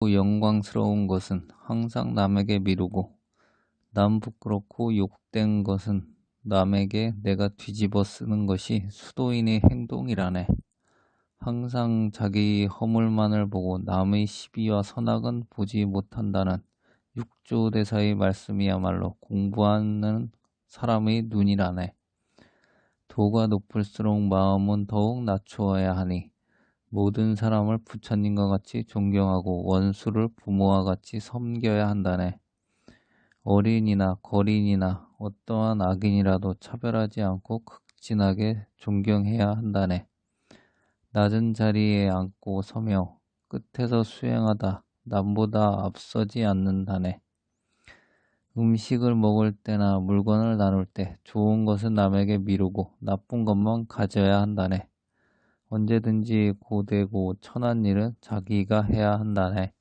영광스러운 것은 항상 남에게 미루고 남 부끄럽고 욕된 것은 남에게 내가 뒤집어 쓰는 것이 수도인의 행동이라네. 항상 자기 허물만을 보고 남의 시비와 선악은 보지 못한다는 육조대사의 말씀이야말로 공부하는 사람의 눈이라네. 도가 높을수록 마음은 더욱 낮추어야 하니 모든 사람을 부처님과 같이 존경하고 원수를 부모와 같이 섬겨야 한다네. 어린이나 거린이나 어떠한 악인이라도 차별하지 않고 극진하게 존경해야 한다네. 낮은 자리에 앉고 서며 끝에서 수행하다 남보다 앞서지 않는다네. 음식을 먹을 때나 물건을 나눌 때 좋은 것은 남에게 미루고 나쁜 것만 가져야 한다네. 언제든지 고되고 천한 일은 자기가 해야 한다네.